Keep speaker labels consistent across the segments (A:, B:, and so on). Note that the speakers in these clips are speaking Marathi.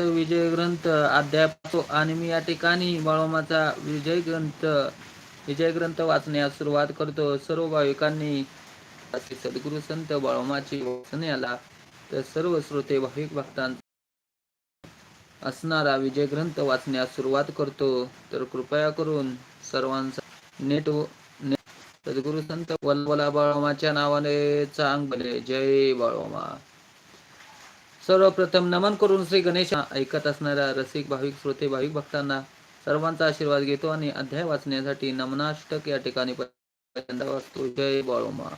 A: विजय ग्रंथ अध्याय आणि मी या ठिकाणी बाळोमाचा विजय ग्रंथ विजय ग्रंथ वाचण्यास सुरुवात करतो. सर्व भाविकांनी असे सद्गुरु संत बाळोमाची वाचण्याला तर सर्व श्रोते भाविक भक्तांचा असणारा विजय ग्रंथ वाचण्यास सुरुवात करतो. तर कृपया करून सर्वांचा नेट सद्गुरु संत वल्लभला बाळोमाच्या नावाने चांग भले जय बाळोमा. सर्वप्रथम नमन करून श्री गणेश ऐकत असणाऱ्या रसिक भाविक श्रोते भाविक भक्तांना सर्वांचा आशीर्वाद घेतो आणि अध्याय वाचण्यासाठी नमनाष्टक या ठिकाणी वाचतो. जय बाळोमा.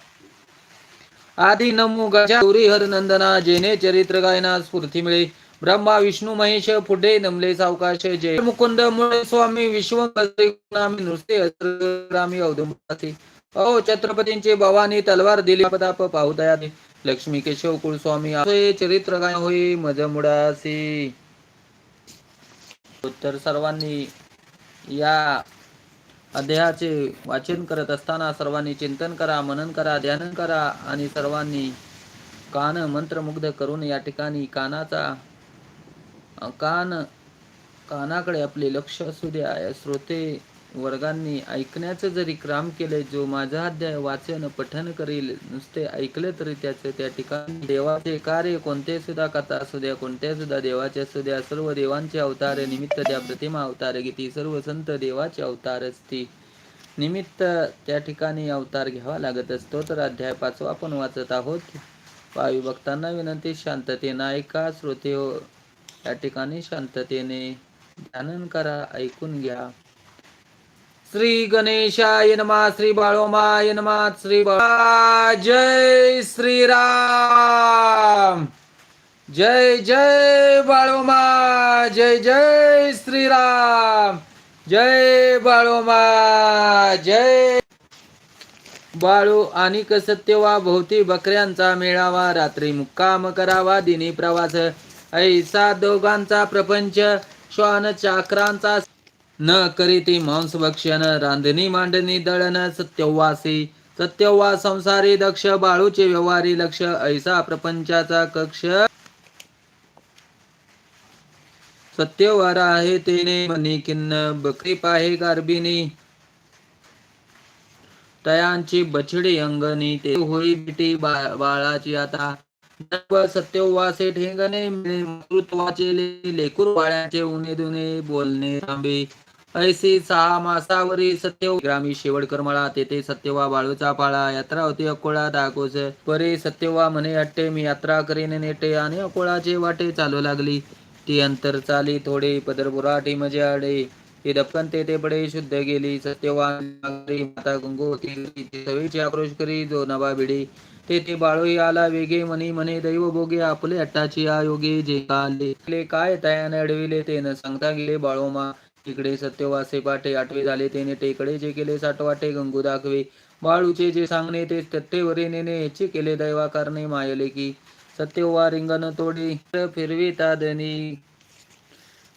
A: आधी नमो गौरी हरनंदना जेने चरित्र गायना स्फूर्ती मिळे. ब्रह्मा विष्णू महेश पुढे नमले सावकाश जय. मुकुंद मुळे स्वामी विश्व नुसते रामी औदुंबासी ओ छत्रपतींचे भवानी तलवार दिली पदाप पाहुदया लक्ष्मी केशव कुलस्वामी असे चरित्र काय होई? मज मुडासी. तर सर्वांनी या अध्यायाचे वाचन करत असताना सर्वांनी चिंतन करा मनन करा ध्यान करा आणि सर्वांनी कान मंत्रमुग्ध करून या ठिकाणी कानाचा कान कानाकडे आपले लक्ष असू द्या श्रोते वर्गांनी ऐकण्याचं जरी क्राम केले जो माझा अध्याय वाचन पठन करील नुसते ऐकले तरी त्याचे त्या ठिकाणी देवाचे कार्य कोणते सुद्धा कथा असू द्या कोणत्या सुद्धा देवाचे असू द्या सर्व देवांचे अवतार निमित्त त्या प्रतिमा अवतार घेती सर्व संत देवाचे अवतार असती. निमित्त त्या ठिकाणी अवतार घ्यावा लागत असतो तर अध्याय पाचवा आपण वाचत आहोत. वायू भक्तांना विनंती शांततेने ऐका श्रोते हो या ठिकाणी शांततेने ध्यानन करा ऐकून घ्या. श्री गणेशाय नमा श्री बाळोमाय नमा श्री जय श्रीराम। जय जय बाळोमा जय जय श्रीराम। जय बाळोमा जय। बाळू आणि कसत्यवा भोवती बकऱ्यांचा मेळावा रात्री मुक्काम करावा दिनी प्रवास. ऐसा दोघांचा प्रपंच श्वान चाकरांचा न करीती मांस भक्षण रांधणी मांडणी दळण सत्यवासी सत्यवा संसारी दक्ष बाळूचे व्यवहारी लक्ष ऐसा प्रपंचाचा कक्ष. सत्यवार आहे तेने मनी किन्न बकरी पाहे गार्बिनी. तयांची बछडी अंगणी ते होई बिटी बाळाची आता. सत्यवासे ठेंगणे मातृत्वाचे लेकूर बाळ्याचे उणे दुने बोलणे थांबे. ऐसी सहा मासावरी सत्य हो. ग्रामी शेवडकर मळा तेथे सत्यवा बाळूचा पाळा यात्रा होती अकोळा दाकोस. परे सत्यवा म्हणे अट्टे मी यात्रा करीन नेटे. आणि अकोळाचे वाटे चालू लागली. ती अंतर चाली थोडे पदरपुराठी मजे आडे. ते दपकन ते पडे शुद्ध गेली. सत्यवा माता गंगो सवेची आक्रोश करी जो नवा बिडी. तेथे बाळोही आला वेगे मनी मने दैव भोगे आपले अट्टाची आयोगे जे काले. काय तयाने अडविले ते न सांगता गेले बाळोमा. इकडे सत्यवासे पाठे आठवे झाले तेने टेकडे जे केले साठवाटे गंगू दाखवे. बाळूचे जे सांगणे ते तट्टेवरी नेणे याचे केले दैवाकारणे मायले की. सत्यवा रिंगण तोडी फिरविता दनी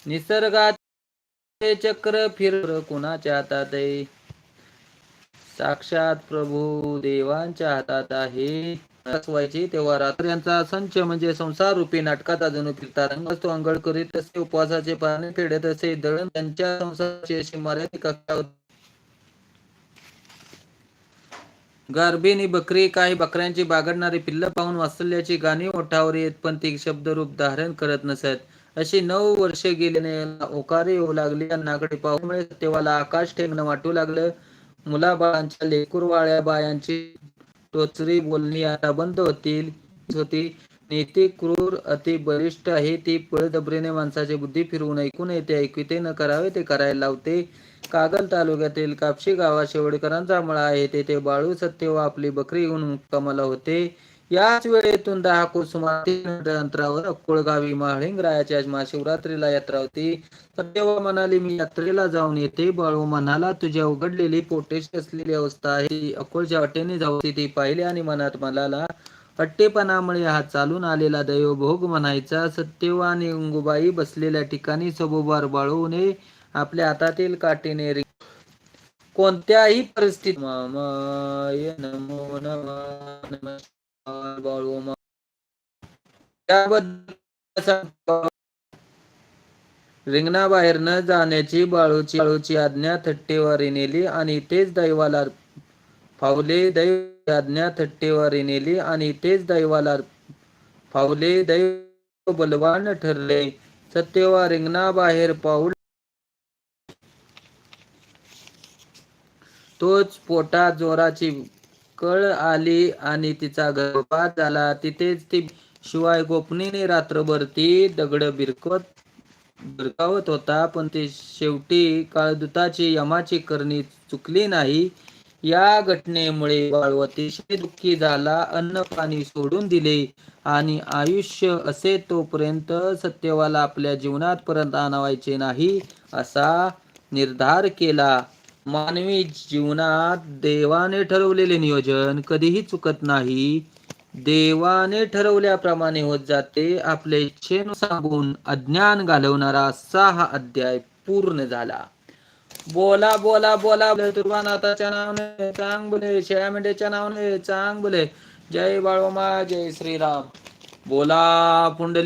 A: निसर्गात चक्र फिर कुणाच्या हातात साक्षात प्रभू देवांच्या हातात आहे. व्हायची तेव्हा रात्र यांचा संच म्हणजे संसार रूपी नाटकाचा जणू फिरता रंगस्तो अंगळ करीत असे उपवासाचे पाणी फेडत असे दळण त्यांच्या संसाराची अशी मर्यादित कक्षा गारबीनी बकरी काही बकऱ्यांची बागडणारी पिल्ल पाहून वाचल्याची गाणी ओठावर येत पण ती शब्दरूप धारण करत नसत. अशी नऊ वर्षे गेल्याने ओकारी येऊ लागली. नागडे पाहून तेव्हाला आकाश ठेंगणं वाटू लागलं. मुलाबाळांच्या लेकुरवाळ्या बायांची टोचरी बोलणी आता बंद होतील. होती. नीती क्रूर अति बलिष्ठ आहे. ती पळदबरीने माणसाची बुद्धी फिरवून ऐकून येते. ऐकविते न करावे ते करायला लावते. कागल तालुक्यातील कापशी गावात शेवडकरांचा मळा आहे. तेथे बाळू सत्य व आपली बकरी घेऊन मुक्कामाला होते. याच वेळेतून दहा कोसुमार अंतरावर अक्कोळ गावी महाळिंगरायाच्या महाशिवरात्रीला यात्रा होती. सत्यवा म्हणाली मी यात्रेला जाऊन येते. बाळू म्हणाला तुझ्या उघडलेली पोटेश असलेली अवस्था आहे. अकोळच्या वाटेने जाऊ ती पाहिली आणि मनात मलाला हट्टेपणामुळे हा चालून आलेला दैवभोग म्हणायचा. सत्यवा आणि अंगुबाई बसलेल्या ठिकाणी सबोबार बाळूने आपल्या हातातील काठीने कोणत्याही परिस्थितीत नमो रिंगणाबाहेर न जाण्याची बाळूची बाळूची आज्ञा थट्टेवारी नेली आणि तेच दैवाला फावले दैव आज्ञा थट्टेवारी नेली आणि तेच दैवाला फावले. दैव बलवान ठरले. सत्यवा रिंगणाबाहेर पाऊल तोच पोटा जोराची कळ आली आणि तिचा गर्भपात झाला. तिथेच ती शिवाय गोपनीने रात्रभर ती दगड बिरकवत बिरकावत होता. पण ती शेवटी काळदूताची यमाची करणी चुकली नाही. या घटनेमुळे बाळू अतिशय दुःखी झाला. अन्न पाणी सोडून दिले आणि आयुष्य असे तोपर्यंत सत्यवाला आपल्या जीवनात परत आणावायचे नाही असा निर्धार केला. मानवी जीवनात देवाने ठरवलेले नियोजन कधीही चुकत नाही. देवाने ठरवल्याप्रमाणे होत जाते. आपले इच्छेन सांगून अज्ञान घालवणारा असा हा अध्याय पूर्ण झाला. बोला बोला बोला तुर्वानाथाच्या नावाने चांग बोले शेळ्या मेंढ्याच्या नावाने चांग बोले. जय बाळोमा जय श्रीराम. बोला पुंडली